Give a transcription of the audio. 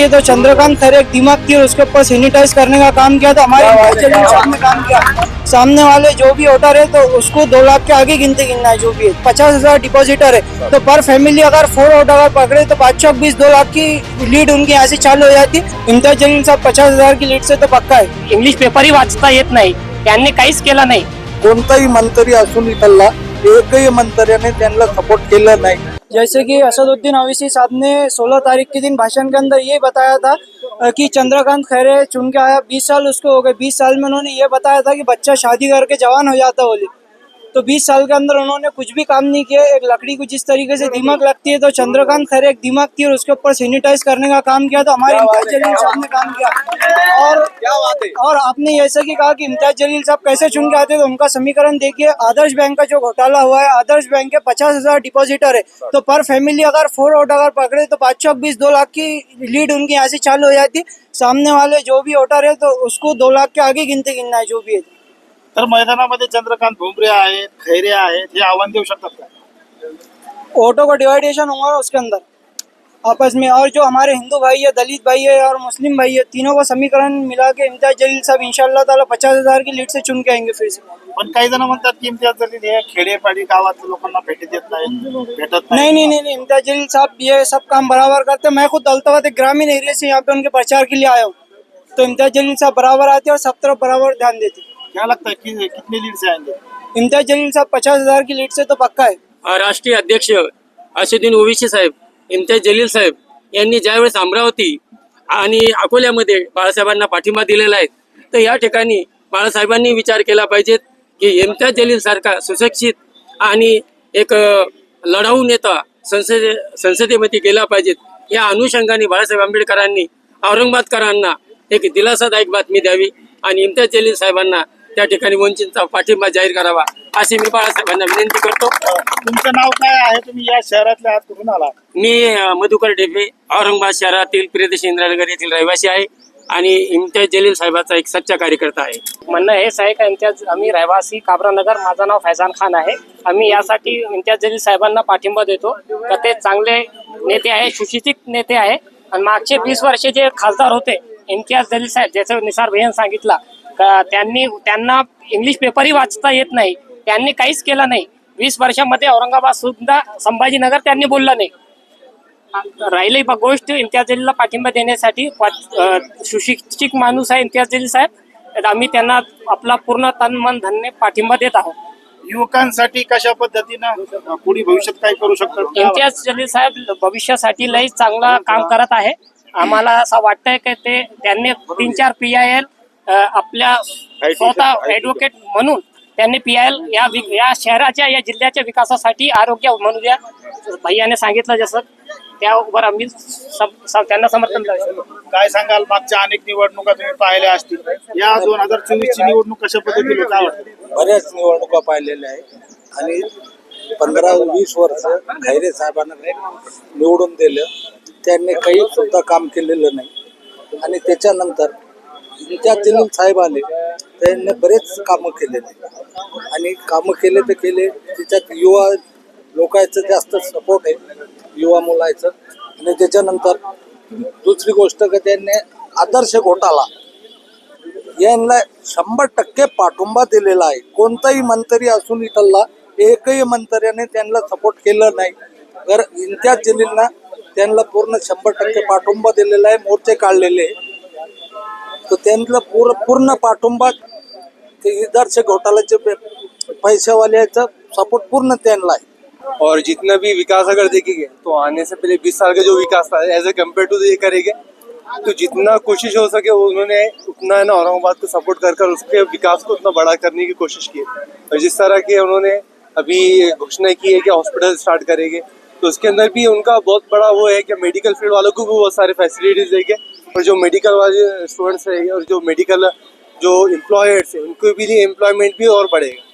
है तो चंद्रकांत खैर एक दिमाग थी और उसके ऊपर सैनिटाइज करने का काम किया तो हमारे इम्तियाज़ जलील साहब ने काम किया। सामने वाले जो भी वोटर है तो उसको दो लाख के आगे गिनती गिनना है जो भी है। पचास हज़ार डिपॉजिटर है। तो पर फैमिली अगर फोर वोटर अगर पकड़े तो पाँच चौक बीस दो लाख की लीड उनकी यहाँ से चालू हो जाती इम्तियाज़ जलील साहब पचास हज़ार की लीड से तो पक्का है। इंग्लिश पेपरही वाचता येत नाही। त्यांनी काहीच केलं नाही। कोणताही मंत्री असून इथला एकही मंत्र्याने त्यांना सपोर्ट केलं नाही. जैसे कि असदुद्दीन अवैसी साहब ने 16 तारीख के दिन भाषण के अंदर ये बताया था कि चंद्रकांत खैरे चुन के आया 20 साल उसको हो गए 20 साल में उन्होंने ये बताया था कि बच्चा शादी करके जवान हो जाता बोले तो 20 साल के अंदर उन्होंने कुछ भी काम नहीं किया एक लकड़ी को जिस तरीके से दिमाग लगती है तो चंद्रकांत खैरे एक दिमाग थी और उसके ऊपर सैनिटाइज करने का काम किया तो हमारे इम्तियाज़ जलील साहब ने काम किया। और क्या बात है। और आपने जैसे कि कहा कि इम्तियाज़ जलील साहब कैसे चुन के आते तो उनका समीकरण देखिए आदर्श बैंक का जो घोटाला हुआ है आदर्श बैंक के पचास हज़ार डिपॉजिटर है। तो पर फैमिली अगर फोर वोट अगर पकड़े तो पाँच चौक बीस दो लाख की लीड उनकी यहाँ से चालू हो जाती। सामने वाले जो भी ऑटर है तो उसको दो लाख के आगे गिनते गिनना है जो भी है। तर मैदानामध्ये चंद्रकांत भुमरे आहेत खैरे आहेत हे आव्हान देऊ शकतात का? वोटों का डिवाइडेशन होगा उसके अंदर? आपस में और जो हमारे हिंदू भाई है दलित भाई है और मुस्लिम भाई है तीनों का समीकरण मिला के इम्तियाज़ जलील साहब इंशाल्लाह ताला पचास हज़ार की लीड से चुन के आएँगे फिर से। पण काही जण म्हणतात की इम्तियाज़ जलील हे खेडेपाडी गावातल्या लोकांना भेटी देत नाही भेटत नहीं नहीं नहीं नहीं इम्तियाज़ जलील साहब ये सब काम बराबर करते हैं। मैं खुद दौलताबाद एक ग्रामीण एरिया से यहाँ पे उनके प्रचार के लिए आया हूँ। तो इम्तियाज़ जलील साहब बराबर आते हैं और सब तरफ़ बराबर ध्यान देते हैं। क्या लगता है कि कितनी लीड से आएंगे इम्तियाज जलील साहब पचास हजार की लीड से तो पक्का है राष्ट्रीय अध्यक्ष असुद्दीन ओवीसी साहेब इम्तियाज जलील साहेब यांनी ज्यावेळेस अमरावती आणि अकोल्यामध्ये बाळासाहेबांना पाठिंबा दिलेला आहे तर या ठिकाणी बाळासाहेबांनी विचार केला पाहिजे की इम्तियाज जलील सारखा सुशिक्षित आणि एक लढाऊ नेता संसदे संसदेमध्ये गेला पाहिजेत या अनुषंगाने बाळासाहेब आंबेडकरांनी औरंगाबादकरांना एक दिलासादायक बातमी द्यावी आणि इम्तियाज जलील साहेबांना त्या ठिकाणी वंचितचा पाठिंबा जाहीर करावा अशी मी बाळासाहेबांना विनंती करतो. तुमचं नाव काय आहे? तुम्ही या शहरातले आहात कुठून आला मी मधुकर ढेपे औरंगाबाद शहरातील प्रियदर्शी इंद्रानगर येथील रहिवासी आहे आणि इम्तियाज जलील साहेबाचा एक सच्चा कार्यकर्ता आहे. म्हणणं हेच आहे का इम्तियाज आम्ही रहिवासी काबरानगर माझं नाव फैजान खान आहे. आम्ही यासाठी इम्तियाज जलील साहेबांना पाठिंबा देतो. का ते चांगले नेते आहे सुशिक्षित नेते आहे. आणि मागचे वीस वर्षे जे खासदार होते इम्तियाज जलील साहेब ज्याचं निसार भैयान सांगितला त्यांनी त्यांना इंग्लिश पेपरही वाचता येत नाही. त्यांनी काहीच केलं नाही. वीस वर्षामध्ये औरंगाबाद सुद्धा संभाजीनगर त्यांनी बोललं नाही. राहिली गोष्ट इम्तियाज जलीलला पाठिंबा देण्यासाठी. सुशिक्षित माणूस आहे इम्तियाज जलील साहेब. तर आम्ही त्यांना आपला पूर्ण तन मन धनने पाठिंबा देत आहोत. युवकांसाठी कशा पद्धतीनं पुढे भविष्यात काय करू शकतात? इम्तियाज जलील साहेब भविष्यासाठी लई चांगला काम करत आहे. आम्हाला असं वाटतंय की ते त्यांनी तीन चार पी आय एल आपल्या स्वतः ऍडव्होकेट म्हणून त्यांनी पी आय एल या या शहराच्या या जिल्ह्याच्या विकासासाठी आरोग्य म्हणू द्या भैयाने सांगितलं जसं त्यावर आम्ही त्यांना समर्थन देऊ काय सांगाल मागच्या अनेक निवडणुका तुम्ही पाहिल्या असतील. या दोन हजार चोवीस ची निवडणूक कशा पद्धतीने काय वाटतं? बऱ्याच निवडणुका पाहिलेल्या आहे आणि पंधरा वीस वर्ष खैरे साहेबांना निवडून दिलं. त्यांनी काही सुद्धा काम केलेलं नाही. आणि त्याच्यानंतर इम्तियाज जलील साहेब आले त्यांनी बरेच कामं केलेले आणि कामं केले तर केले. त्याच्यात युवा लोकांचं जास्त सपोर्ट आहे युवा मुलाचं. आणि त्याच्यानंतर दुसरी गोष्ट का त्यांनी आदर्श घोटाला यांना शंभर टक्के पाठिंबा दिलेला आहे. कोणताही मंत्री असून इथला एकही मंत्र्याने त्यांना सपोर्ट केलं नाही. तर इम्तियाज जलीलना त्यांना पूर्ण शंभर टक्के पाठिंबा दिलेला आहे. मोर्चे काढलेले आहे. तर त्यांना पूर्ण पूर्ण पाठिंबा ते आदर्श घोटाळ्याचे पे- पैसेवाल्याचा सपोर्ट पूर्ण त्यांना आहे. और जितना भी विकास अगर देखेंगे तो आने से पहले 20 साल का जो विकास था एज ए कंपेयर टू ये करेंगे तो जितना कोशिश हो सके उन्होंने उतना है ना औरंगाबाद को सपोर्ट कर कर उसके विकास को उतना बड़ा करने की कोशिश की और जिस तरह के उन्होंने अभी घोषणा की है कि हॉस्पिटल स्टार्ट करेंगे तो उसके अंदर भी उनका बहुत बड़ा वो है कि मेडिकल फ़ील्ड वालों को भी बहुत सारे फैसिलिटीज़ देंगे। और जो मेडिकल वाले स्टूडेंट्स रहेंगे और जो मेडिकल जो एम्प्लॉयर्स हैं, उनको भी एम्प्लॉयमेंट भी और बढ़ेगा।